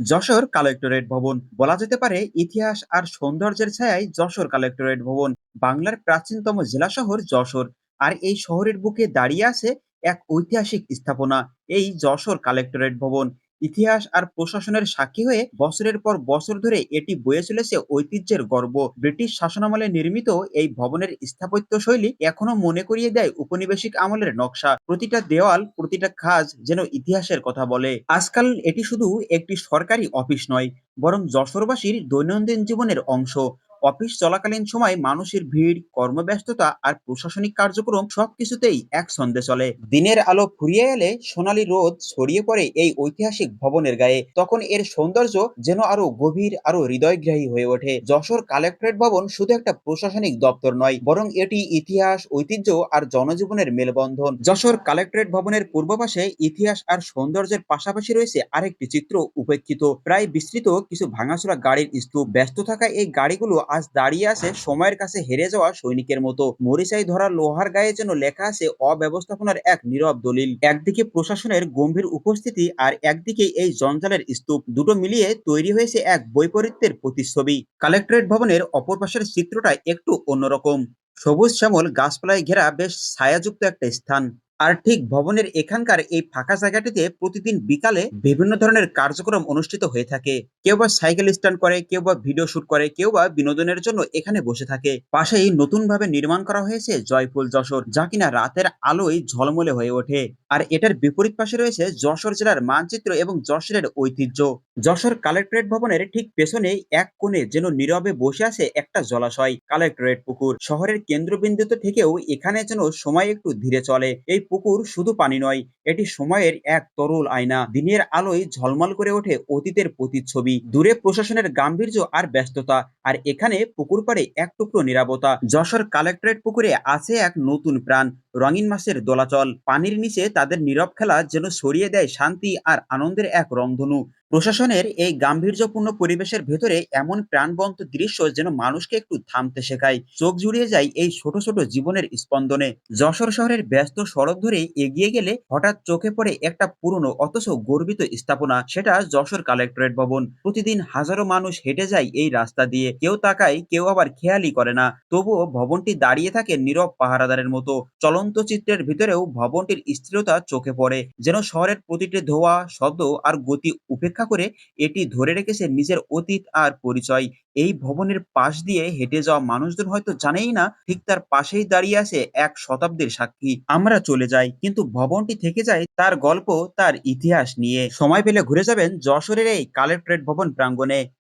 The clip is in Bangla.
যশোর কালেক্টরেট ভবন। বলা যেতে পারে, ইতিহাস আর সৌন্দর্যের ছায়ায় যশোর কালেক্টরেট ভবন। বাংলার প্রাচীনতম জেলা শহর যশোর। আর এই শহরের বুকে দাঁড়িয়ে আছে এক ঐতিহাসিক স্থাপনা, এই যশোর কালেক্টরেট ভবন। ইতিহাস আর প্রশাসনের সাক্ষী হয়ে বছরের পর বছর ধরে এটি বয়ে চলেছে ঐতিহ্যের গর্ব। ব্রিটিশ শাসনামলে নির্মিত এই ভবনের স্থাপত্য শৈলী এখনও মনে করিয়ে দেয় উপনিবেশিক আমলের নকশা। প্রতিটা দেওয়াল, প্রতিটা খাজ যেন ইতিহাসের কথা বলে। আজকাল এটি শুধু একটি সরকারি অফিস নয়, বরং যশোরবাসীর দৈনন্দিন জীবনের অংশ। অফিস চলাকালীন সময় মানুষের ভিড়, কর্মব্যস্ততা আর প্রশাসনিক কার্যক্রম সবকিছুতেই এক ছন্দে চলে। দিনের আলো ফুরিয়ে এলে সোনালী রোদ ছড়িয়ে পড়ে এই ঐতিহাসিক ভবনের গায়ে। তখন এর সৌন্দর্য যেন আরও গভীর, আরও হৃদয়গ্রাহী হয়ে ওঠে। যশোর কালেক্টরেট ভবন শুধু একটা প্রশাসনিক দপ্তর নয়, বরং এটি ইতিহাস, ঐতিহ্য আর জনজীবনের মেলবন্ধন। যশোর কালেক্টরেট ভবনের পূর্ব পাশে ইতিহাস আর সৌন্দর্যের পাশাপাশি রয়েছে আরেকটি চিত্র উপেক্ষিত। প্রায় বিস্তৃত কিছু ভাঙাচোরা গাড়ির স্তূপ। ব্যস্ত থাকা এই গাড়িগুলো আজ দাঁড়িয়ে আছে সময়ের কাছে হেরে যাওয়া সৈনিকের মতো। মরিচাই ধরা লোহার গায়ে যেন লেখা আছে অব্যবস্থাপনার এক নীরব দলিল। একদিকে প্রশাসনের গম্ভীর উপস্থিতি আর একদিকে এই জঞ্জালের স্তূপ। দুটো মিলিয়ে তৈরি হয়েছে এক বৈপরীত্যের প্রতিচ্ছবি। কালেক্টরেট ভবনের অপর পাশের চিত্রটা একটু অন্যরকম। সবুজ শ্যামল গাছপালায় ঘেরা বেশ ছায়াযুক্ত একটা স্থান। আর ঠিক ভবনের এখানকার এই ফাঁকা জায়গাটিতে প্রতিদিন বিকালে বিভিন্ন ধরনের কার্যক্রম অনুষ্ঠিত হয়ে থাকে। কেউ বা সাইকেল স্ট্যান্ড করে, কেউ বা ভিডিও শুট করে, কেউ বা বিনোদনের জন্য এখানে বসে থাকে। পাশেই নতুন ভাবে নির্মাণ করা হয়েছে জয়ফুল যশোর, যা কিনা রাতের আলোয় ঝলমলে হয়ে ওঠে। আর এটার বিপরীত পাশে রয়েছে যশোর জেলার মানচিত্র এবং যশোরের ঐতিহ্য। যশোর কালেক্টরেট ভবনের ঠিক পেছনে এক কোণে যেন নীরবে বসে আছে একটা জলাশয়, কালেক্টরেট পুকুর। শহরের কেন্দ্রবিন্দুতে থেকেও এখানে যেন সময় একটু ধীরে চলে। এই পুকুর শুধু পানি নয়, এটি সময়ের এক তরল আয়না। দিনের আলোয় ঝলমল করে ওঠে অতীতের প্রতিচ্ছবি। দূরে প্রশাসনের গাম্ভীর্য আর ব্যস্ততা, আর এখানে পুকুর পাড়ে এক টুকরো নিরাপত্তা। যশোর কালেক্টরেট পুকুরে আছে এক নতুন প্রাণ, রঙিন মাছের দোলাচল। পানির নিচে তাদের নীরব খেলা যেন সরিয়ে দেয় শান্তি আর আনন্দের এক রংধনু। প্রশাসনের এই গাম্ভীর্যপূর্ণ পরিবেশের ভেতরে এমন প্রাণবন্ত দৃশ্য যেন মানুষকে একটু থামতে শেখায়। চোখ জুড়িয়ে যায় এই ছোট ছোট জীবনের স্পন্দনে। যশোর শহরের ব্যস্ত সড়ক ধরে এগিয়ে গেলে হঠাৎ চোখে পড়ে একটা পুরনো অথচ গর্বিত স্থাপনা, সেটা যশোর কালেক্টরেট ভবন। প্রতিদিন হাজারো মানুষ হেঁটে যায় এই রাস্তা দিয়ে। কেউ তাকায়, কেউ আবার খেয়ালই করে না। তবুও ভবনটি দাঁড়িয়ে থাকে নীরব পাহারাদারের মতো। চলন্ত চিত্রের ভিতরেও ভবনটির স্থিরতা চোখে পড়ে। যেন শহরের প্রতিটি ধোঁয়া, শব্দ আর গতি উপেক্ষা করে এটি ধরে রেখেছে নিজের অতীত আর পরিচয় এই ভবনের পাশ দিয়ে হেঁটে যাওয়া মানুষজন হয়তো জানেই না ঠিক তার পাশেই দাঁড়িয়ে আছে এক শতাব্দীর সাক্ষী। আমরা চলে যাই, কিন্তু ভবনটি থেকে যায় তার গল্প, তার ইতিহাস নিয়ে। সময় পেলে ঘুরে যাবেন যশোরের এই কালেক্টরেট ভবন প্রাঙ্গণে।